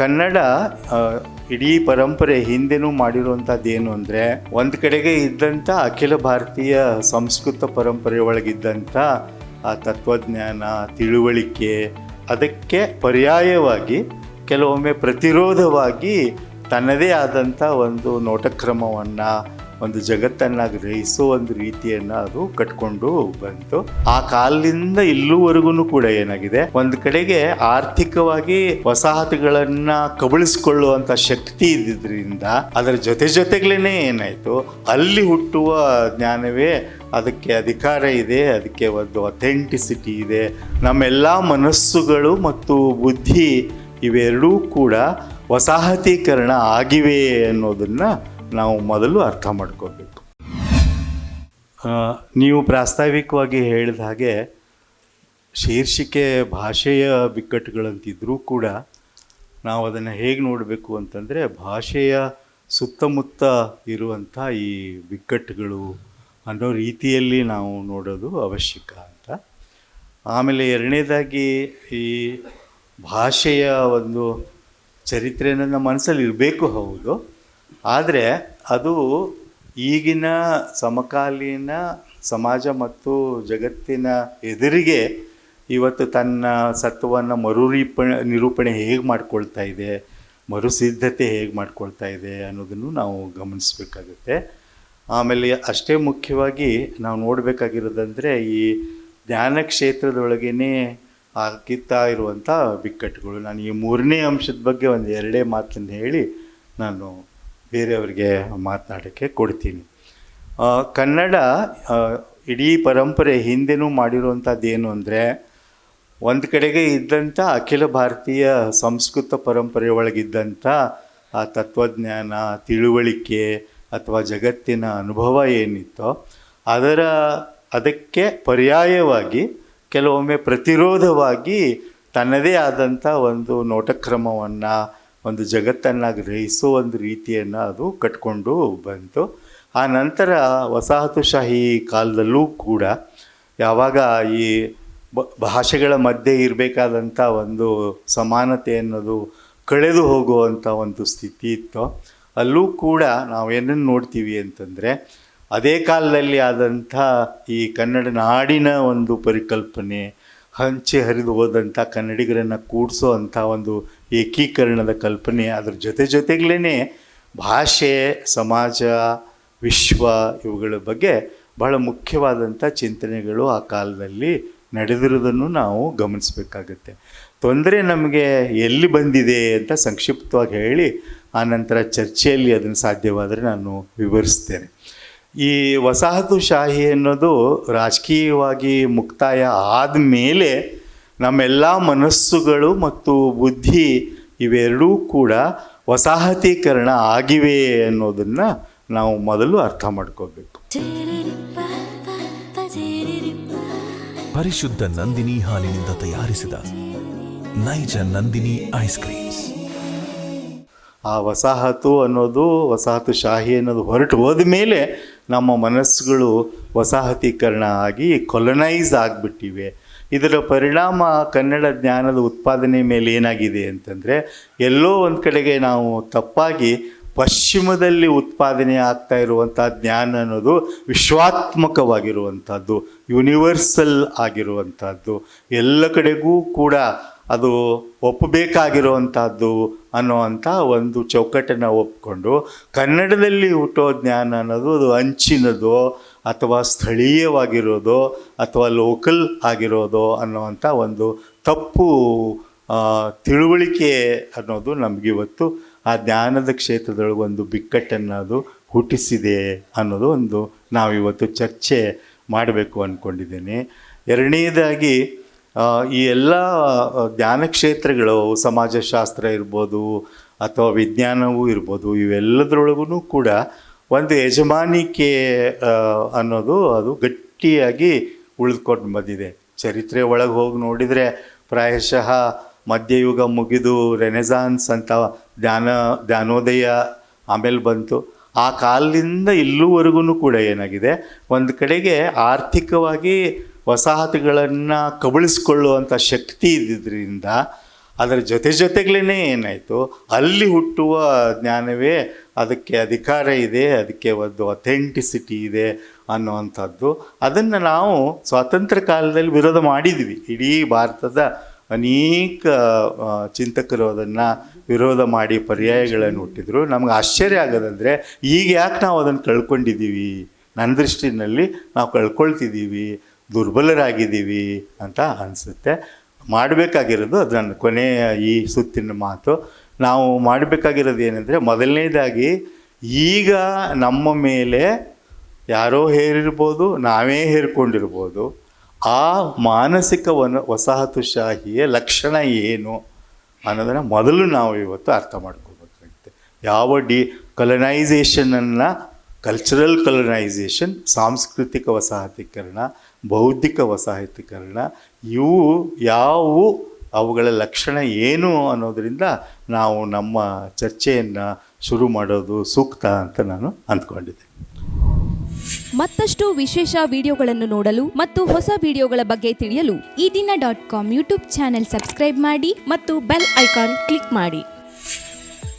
ಕನ್ನಡ ಇಡೀ ಪರಂಪರೆ ಹಿಂದೆನೂ ಮಾಡಿರುವಂಥದ್ದು ಏನು ಅಂದರೆ, ಒಂದು ಕಡೆಗೆ ಇದ್ದಂಥ ಅಖಿಲ ಭಾರತೀಯ ಸಂಸ್ಕೃತ ಪರಂಪರೆ ಒಳಗಿದ್ದಂಥ, ಆ, ತತ್ವಜ್ಞಾನ, ತಿಳುವಳಿಕೆ, ಅದಕ್ಕೆ ಪರ್ಯಾಯವಾಗಿ ಕೆಲವೊಮ್ಮೆ ಪ್ರತಿರೋಧವಾಗಿ ತನ್ನದೇ ಆದಂಥ ಒಂದು ನೋಟಕ್ರಮವನ್ನು ಒಂದು ಜಗತ್ತನ್ನು ಗ್ರಹಿಸೋ ಒಂದು ರೀತಿಯನ್ನು ಅದು ಕಟ್ಕೊಂಡು ಬಂತು. ಆ ಕಾಲದಿಂದ ಇಲ್ಲೂವರೆಗೂ ಕೂಡ ಏನಾಗಿದೆ, ಒಂದು ಕಡೆಗೆ ಆರ್ಥಿಕವಾಗಿ ವಸಾಹತುಗಳನ್ನ ಕಬಳಿಸಿಕೊಳ್ಳುವಂತ ಶಕ್ತಿ ಇದ್ದಿದ್ರಿಂದ ಅದರ ಜೊತೆ ಜೊತೆಗಳೇನೆ ಏನಾಯ್ತು, ಅಲ್ಲಿ ಹುಟ್ಟುವ ಜ್ಞಾನವೇ ಅದಕ್ಕೆ ಅಧಿಕಾರ ಇದೆ, ಅದಕ್ಕೆ ಒಂದು ಅಥೆಂಟಿಸಿಟಿ ಇದೆ. ನಮ್ಮೆಲ್ಲ ಮನಸ್ಸುಗಳು ಮತ್ತು ಬುದ್ಧಿ ಇವೆರಡೂ ಕೂಡ ವಸಾಹತೀಕರಣ ಆಗಿವೆ ಅನ್ನೋದನ್ನ ನಾವು ಮೊದಲು ಅರ್ಥ ಮಾಡ್ಕೋಬೇಕು. ನೀವು ಪ್ರಾಸ್ತಾವಿಕವಾಗಿ ಹೇಳಿದ ಹಾಗೆ ಶೀರ್ಷಿಕೆ ಭಾಷೆಯ ಬಿಕ್ಕಟ್ಟುಗಳಂತಿದ್ದರೂ ಕೂಡ ನಾವು ಅದನ್ನು ಹೇಗೆ ನೋಡಬೇಕು ಅಂತಂದರೆ ಭಾಷೆಯ ಸುತ್ತಮುತ್ತ ಇರುವಂಥ ಈ ಬಿಕ್ಕಟ್ಟುಗಳು ಅನ್ನೋ ರೀತಿಯಲ್ಲಿ ನಾವು ನೋಡೋದು ಅವಶ್ಯಕ ಅಂತ. ಆಮೇಲೆ ಎರಡನೇದಾಗಿ ಈ ಭಾಷೆಯ ಒಂದು ಚರಿತ್ರೆ ನನ್ನ ಮನಸ್ಸಲ್ಲಿ ಇರಬೇಕು ಹೌದು. ಆದರೆ ಅದು ಈಗಿನ ಸಮಕಾಲೀನ ಸಮಾಜ ಮತ್ತು ಜಗತ್ತಿನ ಎದುರಿಗೆ ಇವತ್ತು ತನ್ನ ಸತ್ವವನ್ನು ಮರುರೀಪ ನಿರೂಪಣೆ ಹೇಗೆ ಮಾಡ್ಕೊಳ್ತಾ ಇದೆ, ಮರುಸಿದ್ಧತೆ ಹೇಗೆ ಮಾಡ್ಕೊಳ್ತಾ ಇದೆ ಅನ್ನೋದನ್ನು ನಾವು ಗಮನಿಸಬೇಕಾಗುತ್ತೆ. ಆಮೇಲೆ ಅಷ್ಟೇ ಮುಖ್ಯವಾಗಿ ನಾವು ನೋಡಬೇಕಾಗಿರೋದಂದರೆ ಈ ಜ್ಞಾನ ಕ್ಷೇತ್ರದೊಳಗೇ ಆಗಿತ್ತಾ ಇರುವಂಥ ಬಿಕ್ಕಟ್ಟುಗಳು. ನಾನು ಈ ಮೂರನೇ ಅಂಶದ ಬಗ್ಗೆ ಒಂದು ಎರಡೇ ಮಾತನ್ನು ಹೇಳಿ ನಾನು ಬೇರೆಯವರಿಗೆ ಮಾತನಾಡೋಕ್ಕೆ ಕೊಡ್ತೀನಿ. ಕನ್ನಡ ಇಡೀ ಪರಂಪರೆ ಹಿಂದೆನೂ ಮಾಡಿರುವಂಥದ್ದು ಏನು ಅಂದರೆ, ಒಂದು ಕಡೆಗೆ ಇದ್ದಂಥ ಅಖಿಲ ಭಾರತೀಯ ಸಂಸ್ಕೃತ ಪರಂಪರೆ ಒಳಗಿದ್ದಂಥ ಆ ತತ್ವಜ್ಞಾನ, ತಿಳುವಳಿಕೆ ಅಥವಾ ಜಗತ್ತಿನ ಅನುಭವ ಏನಿತ್ತೋ ಅದರ, ಅದಕ್ಕೆ ಪರ್ಯಾಯವಾಗಿ ಕೆಲವೊಮ್ಮೆ ಪ್ರತಿರೋಧವಾಗಿ ತನ್ನದೇ ಆದಂಥ ಒಂದು ನೋಟಕ್ರಮವನ್ನು ಒಂದು ಜಗತ್ತನ್ನು ಗ್ರಹಿಸೋ ಒಂದು ರೀತಿಯನ್ನು ಅದು ಕಟ್ಕೊಂಡು ಬಂತು. ಆ ನಂತರ ವಸಾಹತುಶಾಹಿ ಕಾಲದಲ್ಲೂ ಕೂಡ ಯಾವಾಗ ಈ ಭಾಷೆಗಳ ಮಧ್ಯೆ ಇರಬೇಕಾದಂಥ ಒಂದು ಸಮಾನತೆ ಅನ್ನೋದು ಕಳೆದು ಹೋಗುವಂಥ ಒಂದು ಸ್ಥಿತಿ ಇತ್ತು. ಅಲ್ಲೂ ಕೂಡ ನಾವು ಏನನ್ನು ನೋಡ್ತೀವಿ ಅಂತಂದರೆ, ಅದೇ ಕಾಲದಲ್ಲಿ ಆದಂಥ ಈ ಕನ್ನಡ ನಾಡಿನ ಒಂದು ಪರಿಕಲ್ಪನೆ, ಹಂಚಿ ಹರಿದು ಹೋದಂಥ ಕನ್ನಡಿಗರನ್ನು ಕೂಡಿಸೋ ಅಂಥ ಒಂದು ಏಕೀಕರಣದ ಕಲ್ಪನೆ ಅದ್ರ ಜೊತೆ ಜೊತೆಗ್ಲೇ ಭಾಷೆ, ಸಮಾಜ, ವಿಶ್ವ ಇವುಗಳ ಬಗ್ಗೆ ಬಹಳ ಮುಖ್ಯವಾದಂಥ ಚಿಂತನೆಗಳು ಆ ಕಾಲದಲ್ಲಿ ನಡೆದಿರೋದನ್ನು ನಾವು ಗಮನಿಸಬೇಕಾಗತ್ತೆ. ತೊಂದರೆ ನಮಗೆ ಎಲ್ಲಿ ಬಂದಿದೆ ಅಂತ ಸಂಕ್ಷಿಪ್ತವಾಗಿ ಹೇಳಿ ಆನಂತರ ಚರ್ಚೆಯಲ್ಲಿ ಅದನ್ನು ಸಾಧ್ಯವಾದರೆ ನಾನು ವಿವರಿಸ್ತೇನೆ. ಈ ವಸಾಹತುಶಾಹಿ ಅನ್ನೋದು ರಾಜಕೀಯವಾಗಿ ಮುಕ್ತಾಯ ಆದಮೇಲೆ ನಮ್ಮೆಲ್ಲ ಮನಸ್ಸುಗಳು ಮತ್ತು ಬುದ್ಧಿ ಇವೆರಡೂ ಕೂಡ ವಸಾಹತೀಕರಣ ಆಗಿವೆ ಅನ್ನೋದನ್ನು ನಾವು ಮೊದಲು ಅರ್ಥ ಮಾಡ್ಕೋಬೇಕು. ಪರಿಶುದ್ಧ ನಂದಿನಿ ಹಾಲಿನಿಂದ ತಯಾರಿಸಿದ ನೈಜ ನಂದಿನಿ ಐಸ್ ಕ್ರೀಮ್ಸ್. ಆ ವಸಾಹತು ಅನ್ನೋದು ವಸಾಹತು ಶಾಹಿ ಅನ್ನೋದು ಹೊರಟು ಹೋದ ಮೇಲೆ ನಮ್ಮ ಮನಸ್ಸುಗಳು ವಸಾಹತೀಕರಣ ಆಗಿ ಕೊಲನೈಸ್ ಆಗಿಬಿಟ್ಟಿವೆ. ಇದರ ಪರಿಣಾಮ ಕನ್ನಡ ಜ್ಞಾನದ ಉತ್ಪಾದನೆ ಮೇಲೆ ಏನಾಗಿದೆ ಅಂತಂದರೆ ಎಲ್ಲೋ ಒಂದು ಕಡೆಗೆ ನಾವು ತಪ್ಪಾಗಿ ಪಶ್ಚಿಮದಲ್ಲಿ ಉತ್ಪಾದನೆ ಆಗ್ತಾ ಇರುವಂಥ ಜ್ಞಾನ ಅನ್ನೋದು ವಿಶ್ವಾತ್ಮಕವಾಗಿರುವಂಥದ್ದು ಯೂನಿವರ್ಸಲ್ ಆಗಿರುವಂಥದ್ದು. ಎಲ್ಲ ಕಡೆಗೂ ಕೂಡ ಅದು ಒಪ್ಪಬೇಕಾಗಿರುವಂಥದ್ದು ಅನ್ನೋವಂಥ ಒಂದು ಚೌಕಟ್ಟನ್ನು ಒಪ್ಕೊಂಡು ಕನ್ನಡದಲ್ಲಿ ಹುಟ್ಟೋ ಜ್ಞಾನ ಅನ್ನೋದು ಅದು ಅಂಚಿನದೋ ಅಥವಾ ಸ್ಥಳೀಯವಾಗಿರೋದೋ ಅಥವಾ ಲೋಕಲ್ ಆಗಿರೋದೋ ಅನ್ನುವಂಥ ಒಂದು ತಪ್ಪು ತಿಳುವಳಿಕೆ ಅನ್ನೋದು ನಮಗಿವತ್ತು ಆ ಜ್ಞಾನದ ಕ್ಷೇತ್ರದೊಳಗೆ ಒಂದು ಬಿಕ್ಕಟ್ಟನ್ನು ಅದು ಹುಟ್ಟಿಸಿದೆ ಅನ್ನೋದು ಒಂದು ನಾವಿವತ್ತು ಚರ್ಚೆ ಮಾಡಬೇಕು ಅಂದ್ಕೊಂಡಿದ್ದೀನಿ ಎರಡನೇದಾಗಿ ಈ ಎಲ್ಲ ಜ್ಞಾನ ಕ್ಷೇತ್ರಗಳು, ಸಮಾಜಶಾಸ್ತ್ರ ಇರ್ಬೋದು ಅಥವಾ ವಿಜ್ಞಾನವೂ ಇರ್ಬೋದು ಇವೆಲ್ಲದರೊಳಗೂ ಕೂಡ ಒಂದು ಯಜಮಾನಿಕೆ ಅನ್ನೋದು ಅದು ಗಟ್ಟಿಯಾಗಿ ಉಳಿದುಕೊಂಡು ಬಂದಿದೆ. ಚರಿತ್ರೆ ಒಳಗೆ ಹೋಗಿ ನೋಡಿದರೆ ಪ್ರಾಯಶಃ ಮಧ್ಯಯುಗ ಮುಗಿದು ರೆನೆಸಾನ್ಸ್ ಅಂತ ಧ್ಯಾನ, ಧ್ಯಾನೋದಯ ಆಮೇಲೆ ಬಂತು. ಆ ಕಾಲದಿಂದ ಇಲ್ಲೂವರೆಗೂ ಕೂಡ ಏನಾಗಿದೆ? ಒಂದು ಕಡೆಗೆ ಆರ್ಥಿಕವಾಗಿ ವಸಾಹತುಗಳನ್ನು ಕಬಳಿಸ್ಕೊಳ್ಳುವಂಥ ಶಕ್ತಿ ಇದ್ದಿದ್ದರಿಂದ ಅದರ ಜೊತೆ ಜೊತೆಗಲೇ ಏನಾಯಿತು? ಅಲ್ಲಿ ಹುಟ್ಟುವ ಜ್ಞಾನವೇ ಅದಕ್ಕೆ ಅಧಿಕಾರ ಇದೆ, ಅದಕ್ಕೆ ಒಂದು ಅಥೆಂಟಿಸಿಟಿ ಇದೆ ಅನ್ನುವಂಥದ್ದು. ಅದನ್ನು ನಾವು ಸ್ವಾತಂತ್ರ್ಯ ಕಾಲದಲ್ಲಿ ವಿರೋಧ ಮಾಡಿದ್ವಿ. ಇಡೀ ಭಾರತದ ಅನೇಕ ಚಿಂತಕರು ಅದನ್ನು ವಿರೋಧ ಮಾಡಿ ಪರ್ಯಾಯಗಳನ್ನು ಹುಟ್ಟಿದ್ರು. ನಮ್ಗೆ ಆಶ್ಚರ್ಯ ಆಗೋದಂದರೆ, ಈಗ ಯಾಕೆ ನಾವು ಅದನ್ನು ಕಳ್ಕೊಂಡಿದ್ದೀವಿ? ನನ್ನ ದೃಷ್ಟಿನಲ್ಲಿ ನಾವು ಕಳ್ಕೊಳ್ತಿದ್ದೀವಿ, ದುರ್ಬಲರಾಗಿದ್ದೀವಿ ಅಂತ ಅನಿಸುತ್ತೆ. ಮಾಡಬೇಕಾಗಿರೋದು ಅದು ನನ್ನ ಕೊನೆಯ ಈ ಸುತ್ತಿನ ಮಾತು. ನಾವು ಮಾಡಬೇಕಾಗಿರೋದು ಏನಂದರೆ ಮೊದಲನೇದಾಗಿ ಈಗ ನಮ್ಮ ಮೇಲೆ ಯಾರೋ ಹೇರಿರ್ಬೋದು, ನಾವೇ ಹೇರಿಕೊಂಡಿರ್ಬೋದು. ಆ ಮಾನಸಿಕ ವನ ವಸಾಹತುಶಾಹಿಯ ಲಕ್ಷಣ ಏನು ಅನ್ನೋದನ್ನು ಮೊದಲು ನಾವು ಇವತ್ತು ಅರ್ಥ ಮಾಡ್ಕೋಬೇಕಾಗುತ್ತೆ. ಯಾವ ಡಿ ಕಲನೈಸೇಷನನ್ನು ಕಲ್ಚರಲ್ ಕಲನೈಸೇಷನ್ ಸಾಂಸ್ಕೃತಿಕ ವಸಾಹತೀಕರಣ, ಬೌದ್ಧಿಕ ವಸಾಹತೀಕರಣ, ಇವು ಯಾವುವು ಅವುಗಳ ಲಕ್ಷಣ ಏನು ಅನ್ನೋದರಿಂದ ನಾವು ನಮ್ಮ ಚರ್ಚೆಯನ್ನು ಶುರು ಮಾಡೋದು ಸೂಕ್ತ ಅಂತ ನಾನು ಅಂದ್ಕೊಂಡಿದ್ದೆ. ಮತ್ತಷ್ಟು ವಿಶೇಷ ವಿಡಿಯೋಗಳನ್ನು ನೋಡಲು ಮತ್ತು ಹೊಸ ವಿಡಿಯೋಗಳ ಬಗ್ಗೆ ತಿಳಿಯಲು ಈ ದಿನ dot com YouTube channel subscribe ಮಾಡಿ ಮತ್ತು ಬೆಲ್ ಐಕಾನ್ ಕ್ಲಿಕ್ ಮಾಡಿ.